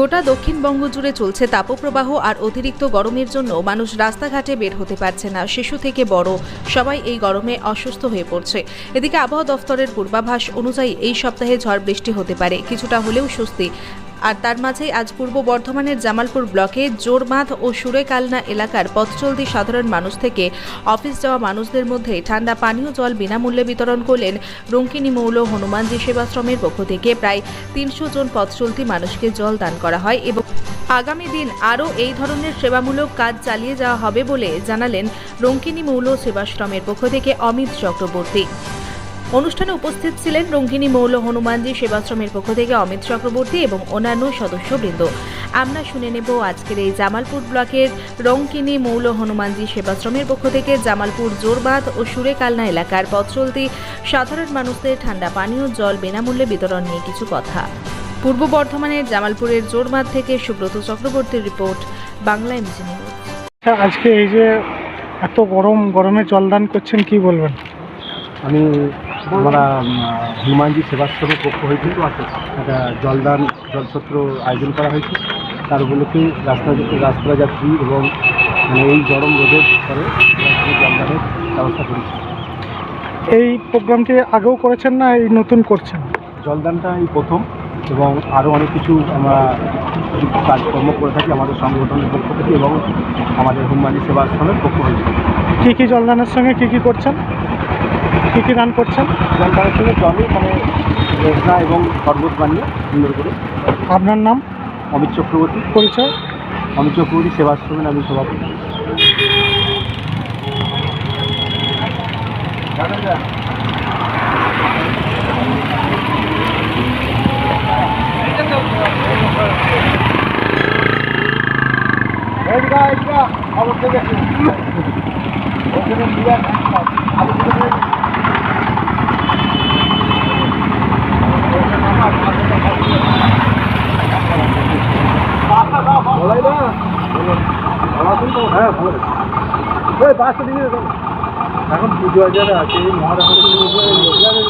গোটা দক্ষিণবঙ্গ জুড়ে চলছে তাপপ্রবাহ আর অতিরিক্ত গরমের জন্য মানুষ রাস্তাঘাটে বের হতে পারছে না, শিশু থেকে বড়। সবাই এই গরমে অসুস্থ হয়ে পড়ছে। এদিকে আবহাওয়া দফতরের পূর্বাভাস অনুযায়ী এই সপ্তাহে ঝড় বৃষ্টি হতে পারে, কিছুটা হলেও স্বস্তি। আর তার মাঝেই আজ পূর্ব বর্ধমানের জামালপুর ব্লকে জোরবাঁধ ও সুরেকালনা এলাকার পথচলতি সাধারণ মানুষ থেকে অফিস যাওয়া মানুষদের মধ্যে ঠান্ডা পানীয় জল বিনামূল্যে বিতরণ করলেন রঙ্কিনী মৌল হনুমানজি সেবাশ্রমের পক্ষ থেকে। প্রায় তিনশো জন পথচলতি মানুষকে জল দান করা হয় এবং আগামী দিন আরও এই ধরনের সেবামূলক কাজ চালিয়ে যাওয়া হবে বলে জানালেন রঙ্কিনী মৌল সেবাশ্রমের পক্ষ থেকে অমিত চক্রবর্তী। অনুষ্ঠানে উপস্থিত ছিলেন রঙ্গিনী মৌল হনুমানজি সেবাশ্রমের পক্ষ থেকে অমিত চক্রবর্তী এবং অন্যান্য সদস্যবৃন্দ। আমরা শুনে নেব আজকের এই জামালপুর ব্লকের রঙ্কিনী মৌল হনুমানজি সেবাশ্রমের পক্ষ থেকে জামালপুর জোরবাদ ও সুরেকালনা এলাকার পথ চলতি সাধারণ মানুষদের ঠান্ডা পানীয় জল বিনামূল্যে বিতরণ নিয়ে কিছু কথা। পূর্ব বর্ধমানের জামালপুরের জোরবাদ থেকে সুব্রত চক্রবর্তীর রিপোর্ট বাংলা এমজি নিউজ। আজকে এই যে এত গরম গরমে জলদান করছেন কি বলবেন? আমি আমরা হনুমানজি সেবাশ্রমের পক্ষ হয়েছে একটা জলদান জলছত্র আয়োজন করা হয়েছে। তার উপলক্ষে রাস্তা রাস্তা যাত্রী এবং মানে এই গরম রোদের পরে জলদানের ব্যবস্থা করেছি। এই প্রোগ্রামটি আগেও করেছেন না এই নতুন করছেন? জলদানটা এই প্রথম এবং আরও অনেক কিছু আমরা কাজকর্ম করে থাকি আমাদের সংগঠনের পক্ষ থেকে এবং আমাদের হনুমানজি সেবাশ্রমের পক্ষ হয়েছে কী কী জলদানের সঙ্গে কী কী করছেন? কি কি দান করছেন জলদানের সঙ্গে জলে মানে রেজনা এবং শরবত বানিয়ে সুন্দর করে আপনার নাম অমিত চক্রবর্তী পরিচয় অমিত চক্রবর্তী সেবাশ্রমের আমি সভাপতি হ্যাঁ ভালো ওই বাসটা দিয়ে দেবো এখন পুজো বাজারে আছে এই মহারাষ্ট্র